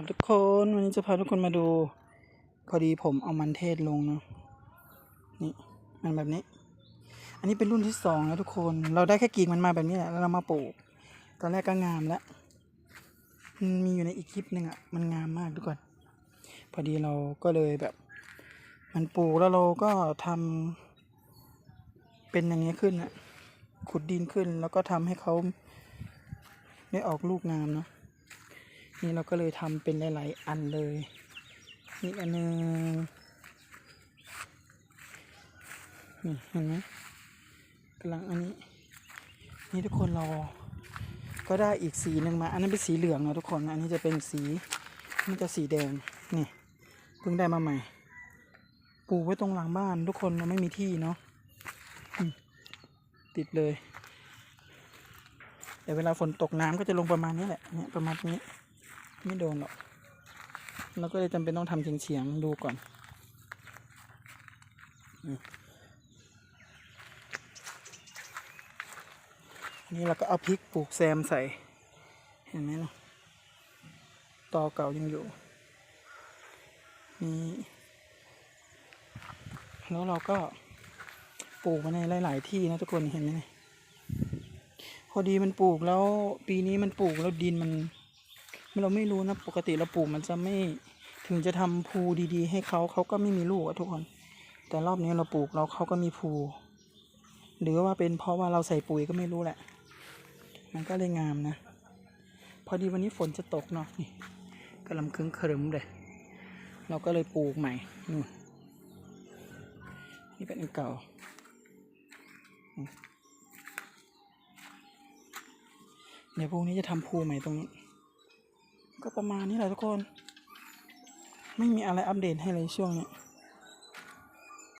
ครับทุกคนวันนี้จะพาทุกคนมาดู พอดีผมเอามันเทศลงเนาะนี่มันแบบนี้ อันนี้เป็นรุ่นที่สองแล้วทุกคน เราได้แค่กิ่งมันมาแบบนี้แหละแล้วเรามาปลูก ตอนแรกก็งามแล้วมันมีอยู่ในอีกคลิปหนึ่งอะมันงามมากทุกคนพอดีเราก็เลยแบบ มันปลูกแล้วเราก็ทำเป็นอย่างนี้ขึ้นอะขุดดินขึ้นแล้วก็ทำให้เขาได้ออกลูกงามเนาะ นี่เราก็เลยทำเป็นหลายๆอันเลย นี่อันหนึงนี่เห็นไหมกำลังอันนี้ นี่ทุกคนเราก็ได้อีกสีหนึ่งมา อันนั้นเป็นสีเหลืองนะทุกคนอันนี้จะเป็นสีนี่จะสีแดงนี่เพิ่งได้มาใหม่ปลูกไว้ตรงหลังบ้าน ทุกคนเราไม่มีที่เนาะติดเลยแต่เวลาฝนตกน้ำก็จะลงประมาณนี้แหละเนี่ยประมาณนี้ ไม่โดนหรอกเราก็เลยจำเป็นต้องทำเฉียงๆดูก่อนนี่เราก็เอาพริกปลูกแซมใส่ เห็นไหมล่ะตอเก่ายังอยู่นี่แล้วเราก็ปลูกมาในหลาย ๆ ที่นะทุกคนเห็นไหมพอดีมันปลูกแล้วปีนี้มันปลูกแล้วดินมัน เราไม่รู้นะ ปกติเราปลูกมันจะไม่ถึงจะทำภูดีๆ ให้เขาเขาก็ไม่มีลูกอะทุกคน แต่รอบนี้เราปลูกแล้วเขาก็มีภูหรือว่าเป็นเพราะว่าเราใส่ปุ๋ยก็ไม่รู้แหละ มันก็เลยงามนะ พอดีวันนี้ฝนจะตกเนาะนี่กำลังคึ้งครึมเลย เราก็เลยปลูกใหม่นู่นนี่เป็นอันเก่าเดี๋ยวพรุ่งนี้จะทำภูใหม่ตรงนี้ ก็ประมาณนี้แหละทุกคน ไม่มีอะไรอัปเดตให้เลยช่วงนี้